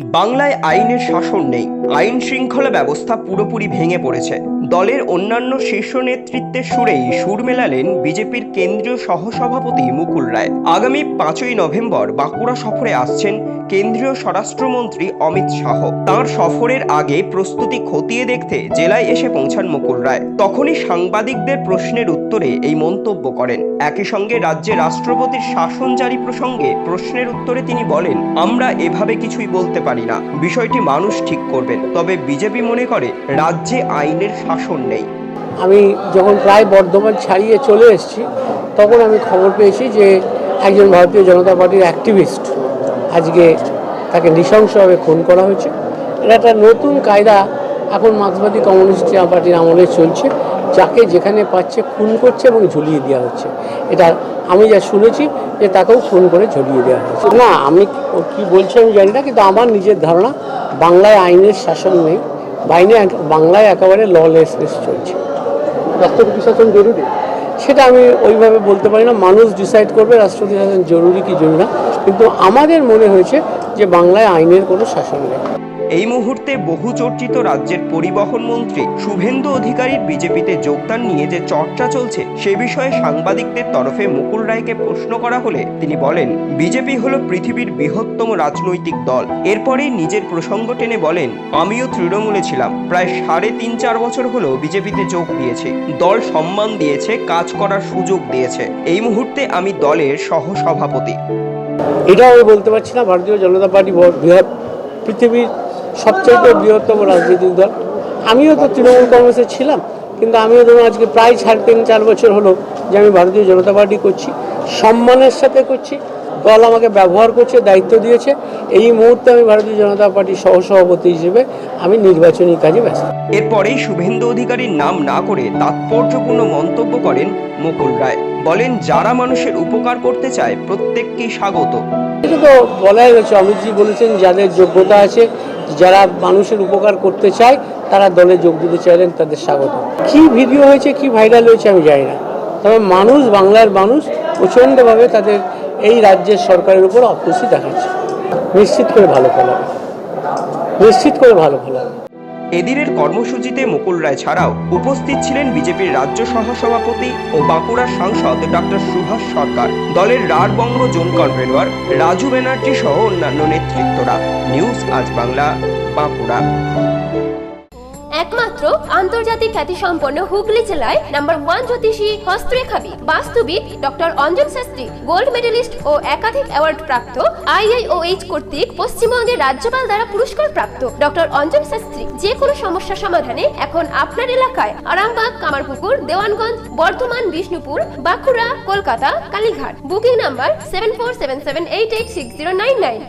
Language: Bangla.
বাংলায় আইনের শাসন নেই। আইন শৃঙ্খলা ব্যবস্থা পুরোপুরি ভেঙে পড়েছে। দলের অন্যান্য শীর্ষ নেতৃত্বের সুরেই সুর মেলালেন বিজেপির কেন্দ্রীয় সহসভাপতি মুকুল রায়। আগামী পাঁচই নভেম্বর বাঁকুড়া সফরে আসছেন কেন্দ্রীয় স্বরাষ্ট্রমন্ত্রী অমিত শাহ। তার সফরের আগে প্রস্তুতি খতিয়ে দেখতে জেলায় এসে পৌঁছান মুকুল রায়। তখনই সাংবাদিকদের প্রশ্নের উত্তরে এই মন্তব্য করেন। একই সঙ্গে রাজ্যে রাষ্ট্রপতির শাসন জারি প্রসঙ্গে প্রশ্নের উত্তরে তিনি বলেন, আমরা এভাবে কিছুই বলতে পারি না। বিষয়টি মানুষ ঠিক করবেন তবে বিজেপি মনে করে, রাজ্যে আইনের শাসন নেই। আমি যখন প্রায় বর্ধমান ছাড়িয়ে চলে এসেছি, তখন আমি খবর পেয়েছি যে একজন ভারতীয় জনতা পার্টির অ্যাক্টিভিস্ট আজকে তাকে নৃশংসভাবে খুন করা হয়েছে। এটা একটা নতুন কায়দা এখন মার্ক্সবাদী কমিউনিস্ট পার্টির আমলে চলছে যাকে যেখানে পাচ্ছে খুন করছে এবং ঝুলিয়ে দেওয়া হচ্ছে। এটা আমি যা শুনেছি যে তাকেও খুন করে ঝুলিয়ে দেওয়া হচ্ছে না আমি কি বলছি আমি জানি না কিন্তু আমার নিজের ধারণা বাংলায় আইনের শাসন নেই বাইনে বাংলায় একেবারে ললেসনেস চলছে। রাষ্ট্রপতি শাসন জরুরি? সেটা আমি ওইভাবে বলতে পারি না মানুষ ডিসাইড করবে রাষ্ট্রপতি শাসন জরুরি কি জরুরি না কিন্তু আমাদের মনে হয়েছে যে বাংলায় আইনের কোনো শাসন নেই। এই মুহূর্তে বহু চর্চিত রাজ্যের পরিবহন মন্ত্রী শুভেন্দু অধিকারীর বিজেপিতে যোগদান নিয়ে যে চর্চা চলছে, সে বিষয়ে সাংবাদিকদের তরফে মুকুল রায়কে প্রশ্ন করা হলে তিনি বলেন, বিজেপি হলো পৃথিবীর বৃহত্তম রাজনৈতিক দল। এরপরেই নিজের প্রসঙ্গ টেনে বলেন, আমিও তৃণমূলে ছিলাম। প্রায় সাড়ে তিন চার বছর হলো বিজেপিতে যোগ দিয়েছে। দল সম্মান দিয়েছে, কাজ করার সুযোগ দিয়েছে। এই মুহূর্তে আমি দলের সহসভাপতি। এটাও আমি বলতে পারছি না, ভারতীয় জনতা পার্টি বৃহৎ, পৃথিবীর সবচেয়ে বৃহত্তম রাজনৈতিক দল। আমিও তো তৃণমূল কংগ্রেসে ছিলাম কিন্তু আমিও ধরুন আজকে প্রায় সাড়ে তিন চার বছর হলো যে আমি ভারতীয় জনতা পার্টি করছি সম্মানের সাথে করছি দল আমাকে ব্যবহার করছে দায়িত্ব দিয়েছে। এই মুহূর্তে আমি ভারতীয় জনতা পার্টির সহসভাপতি হিসেবে আমি নির্বাচনী কাজে ব্যস্ত। এরপরেই শুভেন্দু অধিকারীর নাম না করে তাৎপর্যপূর্ণ মন্তব্য করেন মুকুল রায়। বলেন যারা মানুষের উপকার করতে চায় প্রত্যেককেই স্বাগত। এটা তো বলাই হয়েছে অমিতজি বলেছেন যাদের যোগ্যতা আছে যারা মানুষের উপকার করতে চায়, তারা দলে যোগ দিতে চাইলেন, তাদের স্বাগত। কি ভিডিও হয়েছে, কি ভাইরাল হয়েছে, আমি জানি না। তবে মানুষ, বাংলার মানুষ, প্রচণ্ডভাবে তাদের এই রাজ্যের সরকারের উপর অপুষ্টি দেখাচ্ছে। নিশ্চিত করে ভালো ফল নিশ্চিত করে ভালো ফল হবে এদিনের কর্মসূচিতে মুকুল রায় ছাড়াও উপস্থিত ছিলেন বিজেপির রাজ্য সহসভাপতি ও বাঁকুড়ার সাংসদ ডক্টর সুভাষ সরকার, দলের রাঢ়বঙ্গ জোন কনভেনর রাজু ব্যানার্জি সহ অন্যান্য নেতৃত্বরা। নিউজ আজ বাংলা, বাঁকুড়া। একমাত্র আন্তর্জাতিক খ্যাতিসম্পন্ন হুগলি জেলায় নাম্বার ওয়ান জ্যোতিষী হস্তরেখাবিদ, বাস্তুবিদ doctor Anjan Shastri, gold medalist ও একাধিক অ্যাওয়ার্ড প্রাপ্ত আইআইওএইচ কর্তৃক পশ্চিমবঙ্গের রাজ্যপাল দ্বারা পুরস্কার প্রাপ্ত ডক্টর অঞ্জন শাস্ত্রী। যে কোনো সমস্যা সমাধানে এখন আপনার এলাকায় Arambagh, Kamarpukur, Dewanganj, Bardhaman, Bishnupur, Bankura, Kolkata, Kalighat. Booking number seven four seven seven eight eight six zero nine nine.